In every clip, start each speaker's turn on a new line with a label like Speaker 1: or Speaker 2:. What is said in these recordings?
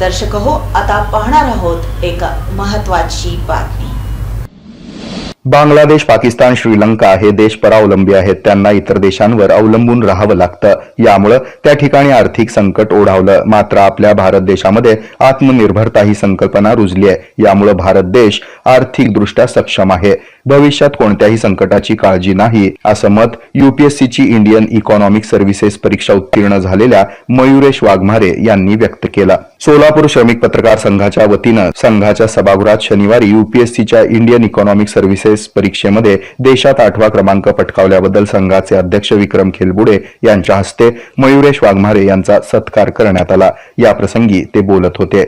Speaker 1: दर्शक हो आता पाहणार आहोत एक महत्वाची बातमी.
Speaker 2: बांगलादेश पाकिस्तान श्रीलंका हे देश परावलंबी आहेत. त्यांना इतर देशांवर अवलंबून राहावं लागतं. यामुळं त्या ठिकाणी आर्थिक संकट ओढावलं. मात्र आपल्या भारत देशामध्ये आत्मनिर्भरता ही संकल्पना रुजली आहे. यामुळं भारत देश आर्थिकदृष्ट्या सक्षम आहे. भविष्यात कोणत्याही संकटाची काळजी नाही. असं मत युपीएससीची इंडियन इकॉनॉमिक सर्व्हिसेस परीक्षा उत्तीर्ण झालेल्या मयुरेश वाघमारे यांनी व्यक्त केलं. सोलापूर श्रमिक पत्रकार संघाच्या वतीनं संघाच्या सभागृहात शनिवारी युपीएससीच्या इंडियन इकॉनॉमिक सर्व्हिसेस परीक्षेमध्ये देशात आठवा क्रमांक पटकावल्याबद्दल संघाचे अध्यक्ष विक्रम खेलबुडे यांच्या हस्ते मयुरेश वाघमारे यांचा सत्कार करण्यात आला. याप्रसंगी ते बोलत होते.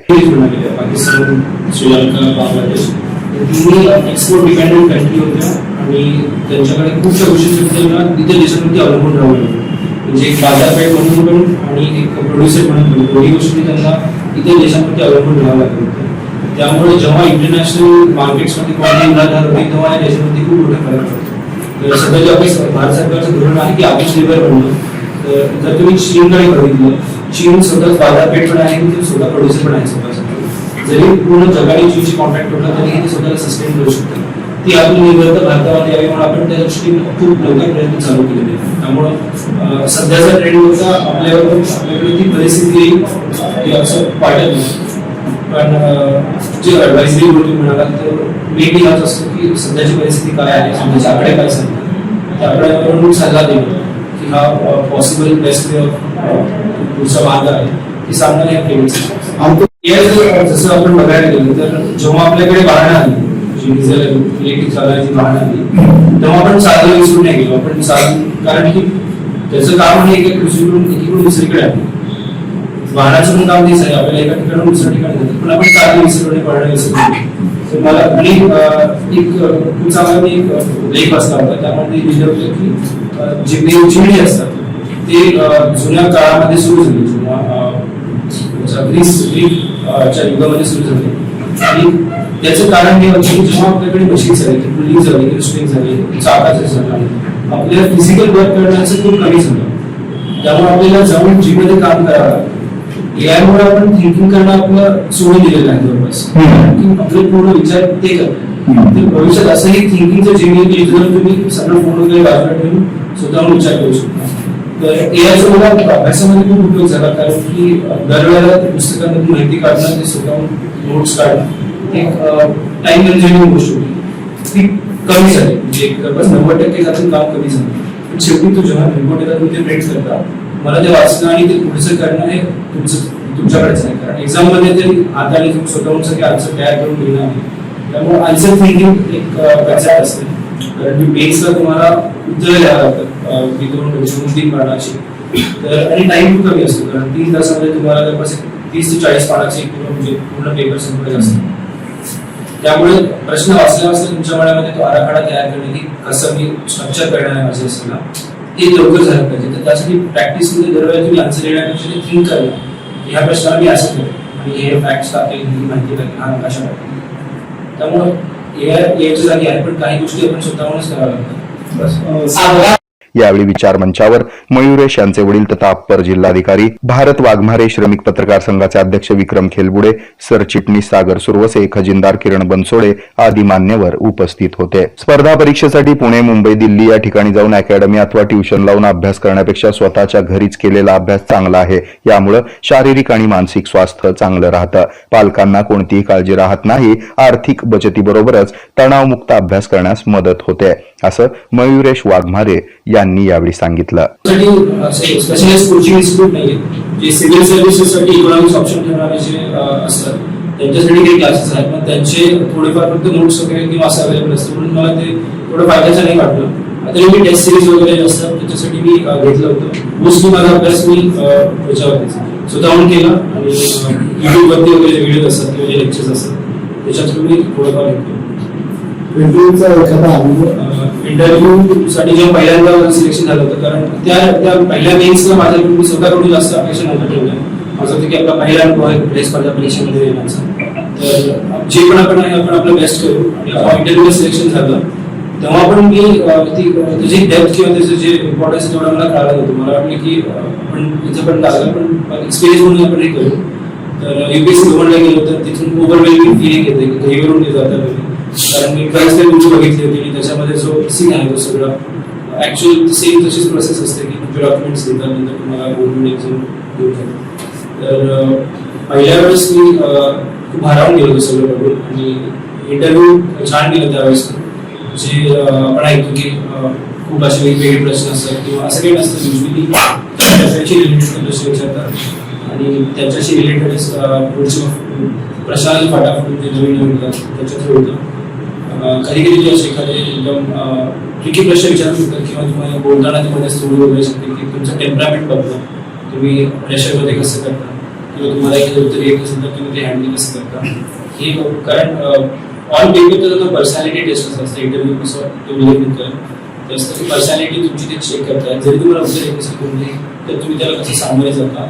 Speaker 3: देश तिन्ही एक्सपोर्ट डिपेंडंट कंट्री होत्या. आणि त्यांच्याकडे खूपशा गोष्टी त्यांना इतर देशांवरती अवलंबून राहावं लागलं म्हणजे एक बाजारपेठ म्हणून पण आणि एक प्रोड्युसर म्हणून पण. दोन्ही गोष्टी त्यांना इतर देशांवरती अवलंबून राहावं लागलं होतं त्यामुळे जेव्हा इंटरनॅशनल मार्केट्समध्ये क्वालिटी राहणार होते तेव्हा या देशांमध्ये खूप मोठा फरक पडतो. तर सध्या जे आपलं भारत सरकारचं धोरण आहे की आत्मनिर्भर बनणं तर जर तुम्ही चीनकडे बघितलं चीन स्वतः बाजारपेठ पण आहे आणि स्वतः प्रोड्युसर पण आहे स्वतःसाठी जरी पूर्ण जगाने चीनची कॉन्टॅक्ट तोडला तरी ते स्वतःला सस्टेन करू शकते ती आत्मनिर्भरता भारतामध्ये यावी म्हणून आपण त्या दृष्टीने खूप लवकर प्रयत्न चालू केलेले त्यामुळं सध्याचा ट्रेंड होता आपल्यावर आपल्याकडे ती परिस्थिती येईल असं वाटत नाही. पण जे ऍडवाइजरी गोष्टी म्हणालात तर मेनली हाच असतो की सध्याची परिस्थिती काय आहे सध्याचे आकडे काय सांगतात त्या आकड्यावरून सल्ला देतो की हा पॉसिबल बेस्ट वे ऑफ पुढचा मार्ग आहे हे सांगणं हे प्रेमाचं या जसं आपण बघायला गेलो तर जेव्हा आपल्याकडे वाहनं आली डिझेल इलेक्ट्रिक चालवायची वाहन आली तेव्हा आपण साधन विसरून नाही गेलो. आपण साधन कारण की त्याचं काम हे की दुसरीकडून एकीकडून दुसरीकडे आहे वाहनाचं पण काम तेच आहे आपल्याला एका ठिकाणून दुसऱ्या ठिकाणी पण आपण साधन विसरणे पडणं विसरलो तर मला आणि एक खूप चांगला मी एक लेख वाचला होता. त्यामध्ये लिहिलं होतं की जे मेल चिमणी असतात ते जुन्या काळामध्ये सुरू झाले. जेव्हा ग्रीस ग्रीक च्या युगामध्ये सुरू झाले. आणि त्याचं कारण हे होतं की जेव्हा आपल्याकडे मशीन्स आले की पुलिंग झाली की स्ट्रिंग झाली चाकाचे झाले. आपल्याला फिजिकल वर्क करण्याचं खूप कमी झालं. त्यामुळे आपल्याला जाऊन काम करावं आपण थिंकिंग करणं आपलं सोडून दिलेलं आहे जवळपास
Speaker 2: हम्म.
Speaker 3: की आपले पूर्ण विचार ते करतात. भविष्यात असंही जर तुम्ही सगळं फोन वगैरे बाजूला ठेवून स्वतःहून विचार करू शकता. तर एआयचा अभ्यासामध्ये खूप उपयोग झाला कारण की दरवेळेला पुस्तकांमधून माहिती काढणं ते स्वतःहून नोट्स काढणं एक टाइम कन्झ्युमिंग गोष्ट होती. ती कमी झाली म्हणजे जवळपास नव्वद टक्के त्यातून काम कमी झालं. पण शेवटी तो जेव्हा रिपोर्ट येतात तुम्ही ते प्रिंट करता मला ते वाचणं आणि ते पुढचं करणं हे तुमचं तुमच्याकडेच आहे कारण एक्झाममध्ये ते हाताने तुम्ही स्वतःहून सगळे आन्सर तयार करून लिहिणं आहे त्यामुळे आन्सर थिंकिंग एक कन्सेप्ट असते. कारण की बेसला तुम्हाला उत्तर द्यावं लागतं. की दोन दोन तीन पानाची तर आणि टाइम खूप कमी असतो. कारण तीन तासामध्ये तुम्हाला जवळपास तीस ते चाळीस पानाची किंवा म्हणजे पूर्ण पेपर संपवायचे असतो त्यामुळे प्रश्न वाचल्या वाचल्या तुमच्या मनामध्ये तो आराखडा तयार करणे की कसं मी स्ट्रक्चर करणार आहे माझ्या ते लवकर झालं पाहिजे. तर त्यासाठी प्रॅक्टिसमध्ये दरवेळेला तुम्ही आन्सर येण्यापेक्षा थिंक करणं ह्या प्रश्नाला मी असं करेन आणि हे फॅक्ट्स टाकेल ही माहिती टाकेल हा नकाशा टाकेल त्यामुळं हे याच्या जागी आहे पण काही गोष्टी आपण स्वतःहूनच कराव्या लागतात. बस.
Speaker 2: यावेळी विचार मंचावर मयुरेश यांचे वडील तथा अप्पर जिल्हाधिकारी भारत वाघमारे श्रमिक पत्रकार संघाचे अध्यक्ष विक्रम खेलबुडे सरचिटणीस सागर सुरवसे खजिनदार किरण बनसोडे आदी मान्यवर उपस्थित होते. स्पर्धा परीक्षेसाठी पुणे मुंबई दिल्ली या ठिकाणी जाऊन अकॅडमी अथवा ट्युशन लावून अभ्यास करण्यापेक्षा स्वतःच्या घरीच केलेला अभ्यास चांगला आहे. यामुळं शारीरिक आणि मानसिक स्वास्थ्य चांगलं राहतं. पालकांना कोणतीही काळजी राहत नाही. आर्थिक बचतीबरोबरच तणावमुक्त अभ्यास करण्यास मदत होते. असं मयुरेश वाघमारे यांनी यावेळी सांगितलं.
Speaker 3: त्यांच्यासाठी काही क्लासेस आहेत. पण त्यांचे थोडेफार फक्त नोट्स वगैरे किंवा असं अवेलेबल असतं. म्हणून मला ते थोडं फायद्याचं नाही वाटलं. आता मी टेस्ट सिरीज वगैरे असतात त्याच्यासाठी मी घेतलं होतं. मोस्टली माझा अभ्यास मी अं, त्याच्यावरतीच स्वतःहून केला आणि युट्यूबवरती वगैरे असतात किंवा जे लेक्चर्स असतात त्याच्या थ्रू मी थोडंफार घेतलं.
Speaker 4: एखादा अनुभव?
Speaker 3: इंटरव्ह्यू साठी जेव्हा पहिल्यांदा सिलेक्शन झालं होतं कारण त्या त्या पहिल्या मेन्सला माझ्याकडून मी स्वतःकडून जास्त अपेक्षा नव्हतं ठेवलं माझं होतं की आपला पहिला अनुभव आहे कुठल्या स्पर्धा परीक्षेमध्ये येण्याचा. तर जे पण आपण आहे आपण आपलं बेस्ट करू. आणि जेव्हा इंटरव्ह्यू सिलेक्शन झालं. तेव्हा पण मी ती तुझी डेप्थ किंवा त्याचं जे इम्पॉर्टन्स आहे तेवढं मला कळालं होतं. मला वाटलं की आपण तिथं पण लागलं पण एक्सपिरियन्स म्हणून आपण हे करू. तर युपीएससी भवनला गेलो तर तिथून ओव्हरवेल्मिंग फिलिंग येते की कारण मी बरेच काही तुमची बघितली होती आणि त्याच्यामध्ये जो सीन आहे तो सगळा ऍक्च्युअली सेम तशीच प्रोसेस असते की तुमचे डॉक्युमेंट्स देतात नंतर तुम्हाला गव्हर्नमेंट एक्झाम देतात तर पहिल्या वेळेस मी खूप भारावून गेलो होतो सगळं बघून आणि इंटरव्ह्यू छान गेलं त्यावेळेस. जे आपण ऐकतो की खूप असे वेगवेगळे प्रश्न असतात किंवा असं काही नसतं युजली त्याच्याशी रिलेटेड प्रश्न विचारतात. आणि त्याच्याशी रिलेटेड पुढचे प्रश्नाला फाटाफूट नवीन नवीन त्याच्या थ्रू होतं. कधी कधी जे असे एखादे एकदम ट्रिकी प्रश्न विचारू शकतात किंवा तुम्हाला बोलताना तुम्हाला मध्ये थोडी शकते की तुमचं टेम्परामेंट बघतो तुम्ही प्रेशरमध्ये कसं करता? किंवा तुम्हाला एक उत्तर येत असेल तर तुम्ही ते हँडल कसं करता? हे कारण ऑन पेपर तर पर्सनॅलिटी टेस्ट असतं. इंटरव्ह्यू कसं तुम्ही लिहित की पर्सनॅलिटी तुमची ते चेक करतात. जरी तुम्हाला उत्तर येत असेल कोणते तर तुम्ही त्याला कसं सामोरे जाता?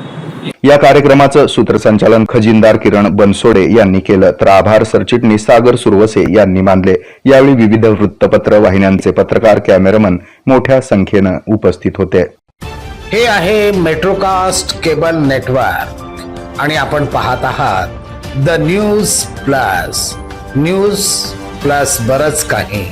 Speaker 2: या कार्यक्रमाचं सूत्रसंचालन खजिनदार किरण बनसोडे यांनी केलं. तर आभार सरचिटणीस सागर सुरवसे यांनी मानले. यावेळी विविध वृत्तपत्र वाहिन्यांचे पत्रकार कॅमेरामन मोठ्या संख्येनं उपस्थित होते.
Speaker 5: हे आहे मेट्रोकास्ट केबल नेटवर्क आणि आपण पाहत आहात the news plus news plus बरच काही.